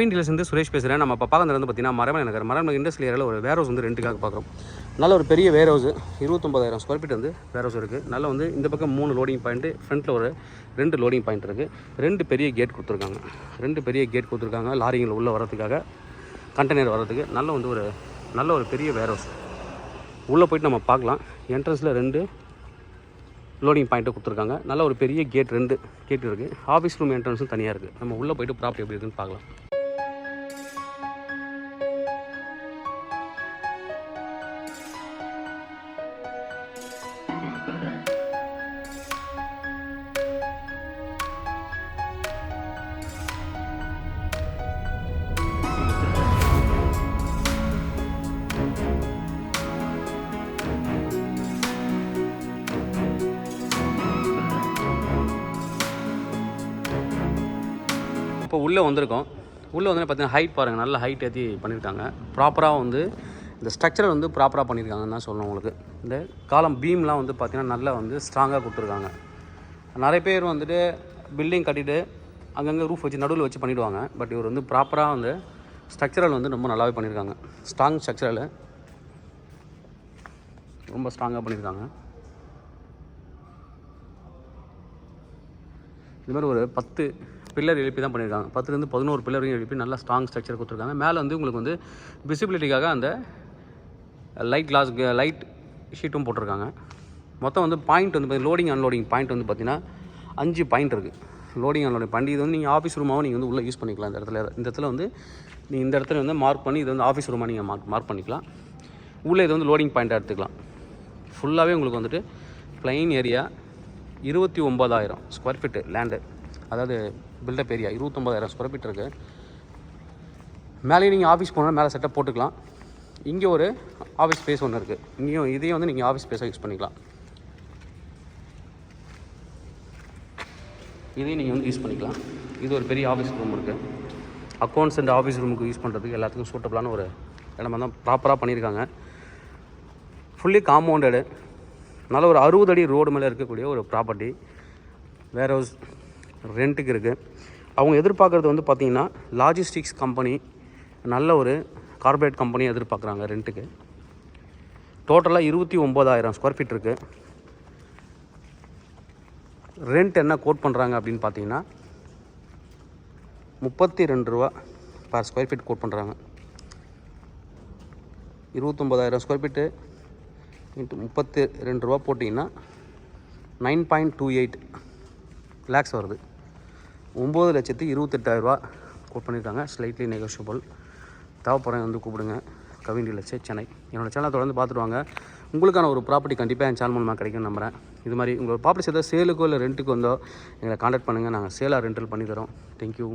Kavin dealers வந்து சுரேஷ் பேசுகிறேன் நம்ம இப்போ வந்து பார்த்தீங்கன்னா மரமலை நகர். மரமலை இண்டஸ்ட்ரியல் ஏரியாவில் ஒரு வேர் ஹவுஸ் வந்து ரெண்டுக்காக பார்க்குறோம் நல்ல ஒரு பெரிய வேர் ஹவுஸ் இருபத்தொம்பதாயிரம் ஸ்கொயர் ஃபீட் வந்து வேர் ஹவுஸ் இருக்குது நல்ல வந்து இந்த பக்கம் மூணு லோடிங் பாயிண்ட்டு ஃப்ரண்ட்டில் ஒரு ரெண்டு லோடிங் பாயிண்ட் இருக்குது ரெண்டு பெரிய கேட் கொடுத்துருக்காங்க. ரெண்டு பெரிய கேட் கொடுத்துருக்காங்க லாரிங்களை உள்ளே வரதுக்காக கண்டெய்னர் வர்றதுக்கு. நல்ல வந்து ஒரு நல்ல ஒரு பெரிய வேர் ஹவுஸ் உள்ளே போயிட்டு நம்ம பார்க்கலாம். என்ட்ரன்ஸில் ரெண்டு லோடிங் பாயிண்ட்டை கொடுத்துருக்காங்க. நல்ல ஒரு பெரிய கேட் ரெண்டு கேட் இருக்குது ஆஃபீஸ் ரூம் என்ட்ரன்ஸும் தனியாக இருக்குது நம்ம உள்ளே போய்ட்டு ப்ராப்பர்ட்டி எப்படி இருக்குன்னு பார்க்கலாம். உள்ளே வந்திருக்கோம். உள்ளே வந்து பார்த்தீங்கன்னா ஹைட் பாருங்கள் நல்ல ஹைட் ஏற்றி பண்ணியிருக்காங்க. ப்ராப்பராக வந்து இந்த ஸ்ட்ரக்சர் வந்து ப்ராப்பராக பண்ணியிருக்காங்கன்னு தான் சொல்லணும் உங்களுக்கு. இந்த காலம் பீம்லாம் வந்து பார்த்திங்கன்னா நல்லா வந்து ஸ்ட்ராங்காக கொடுத்துருக்காங்க. நிறைய பேர் வந்துட்டு பில்டிங் கட்டிட்டு அங்கங்கே ரூஃப் வச்சு நடுவில் வச்சு பண்ணிவிடுவாங்க பட் இவர் வந்து ப்ராப்பராக வந்து ஸ்ட்ரக்சரல் வந்து ரொம்ப நல்லாவே பண்ணியிருக்காங்க. ஸ்ட்ராங் ஸ்ட்ரக்சரல் ரொம்ப ஸ்ட்ராங்காக பண்ணியிருக்காங்க. இது மாதிரி ஒரு பத்து பில்லர் எழுப்பி தான் பண்ணியிருக்காங்க. பத்துலேருந்து பதினோரு பில்லர் எழுப்பி நல்லா ஸ்ட்ராங் ஸ்ட்ரக்சர் கொடுத்துருக்காங்க. மேலே வந்து உங்களுக்கு வந்து விசிபிலிட்டிக்காக அந்த லைட் கிளாஸ் லைட் ஷீட்டும் போட்டிருக்காங்க. மொத்தம் வந்து பாயிண்ட் வந்து லோடிங் அன்லோடிங் பாயிண்ட் வந்து பார்த்தீங்கன்னா அஞ்சு பாயிண்ட் இருக்குது லோடிங் அன்லோடிங் பாயிண்ட் இது வந்து நீங்கள் ஆஃபீஸ் ரூமாகவும் நீங்கள் வந்து உள்ளே யூஸ் பண்ணிக்கலாம். இந்த இடத்துல இந்த இடத்துல வந்து நீங்கள் இந்த இடத்துல வந்து மார்க் பண்ணி இது வந்து ஆஃபீஸ் ரூமாக நீங்கள் மார்க் மார்க் பண்ணிக்கலாம். உள்ளே இது வந்து லோடிங் பாயிண்ட்டாக எடுத்துக்கலாம். ஃபுல்லாகவே உங்களுக்கு வந்துட்டு ப்ளைன் ஏரியா இருபத்தி ஒம்பதாயிரம் ஸ்கொயர் ஃபீட்டு லேண்டு அதாவது பில்டப் ஏரியா இருபத்தொம்பதாயிரம் ஸ்கொயர் ஃபீட் இருக்குது மேலேயும் நீங்கள் ஆஃபீஸ் போனால் மேலே செட்டப் போட்டுக்கலாம். இங்கே ஒரு ஆஃபீஸ் ஸ்பேஸ் ஒன்று இருக்குது இங்கேயும் இதையும் வந்து நீங்கள் ஆஃபீஸ் ஸ்பேஸாக யூஸ் பண்ணிக்கலாம். இதையும் நீங்கள் வந்து யூஸ் பண்ணிக்கலாம். இது ஒரு பெரிய ஆஃபீஸ் ரூம் இருக்குது அக்கௌண்ட்ஸ் அண்ட் ஆஃபீஸ் ரூமுக்கு யூஸ் பண்ணுறதுக்கு எல்லாத்துக்கும் சூட்டபிளான ஒரு இடமா தான் ப்ராப்பராக பண்ணியிருக்காங்க. ஃபுல்லி காம்பவுண்டடு நல்ல ஒரு அறுபது அடி ரோடு மேலே இருக்கக்கூடிய ஒரு ப்ராப்பர்ட்டி வேர் ஹவுஸ் ரெண்ட்டுக்கு இருக்குது அவங்க எதிர்பார்க்குறது வந்து பார்த்திங்கன்னா லாஜிஸ்டிக்ஸ் கம்பெனி நல்ல ஒரு கார்பரேட் கம்பெனி எதிர்பார்க்குறாங்க ரெண்ட்டுக்கு. டோட்டலாக இருபத்தி ஒம்பதாயிரம் ஸ்கொயர் ஃபீட் இருக்குது ரெண்ட் என்ன கோட் பண்ணுறாங்க அப்படின்னு பார்த்தீங்கன்னா முப்பத்தி ரெண்டு ரூபா பர் ஸ்கொயர் ஃபீட் கோட் பண்ணுறாங்க இருபத்தொம்பதாயிரம் ஸ்கொயர் ஃபீட்டு இன்ட்டு முப்பத்தி ரெண்டு ரூபா போட்டிங்கன்னா nine point two eight lakhs வருது. ஒம்பது லட்சத்து இருபத்தெட்டாயிரரூபா கோட் பண்ணியிருக்காங்க. ஸ்லைட்லி நெகோஷியபிள் தேவைப்படுறேன் வந்து கூப்பிடுங்க. கவின் லட்சம் சென்னை. என்னோடய சேனலை தொடர்ந்து பார்த்துருவாங்க உங்களுக்கான ஒரு ப்ராப்பர்ட்டி கண்டிப்பாக என் சேனல் மூலமாக கிடைக்கும்னு நம்புகிறேன் இது மாதிரி உங்கள் ப்ராப்பர்ட்டிஸ் ஏதாவது சேலுக்கோ இல்லை ரெண்ட்டுக்கு வந்தோ எங்களை காண்டாக்ட் பண்ணுங்கள் நாங்கள் சேலாக ரெண்டல் பண்ணி தரோம். தேங்க்யூ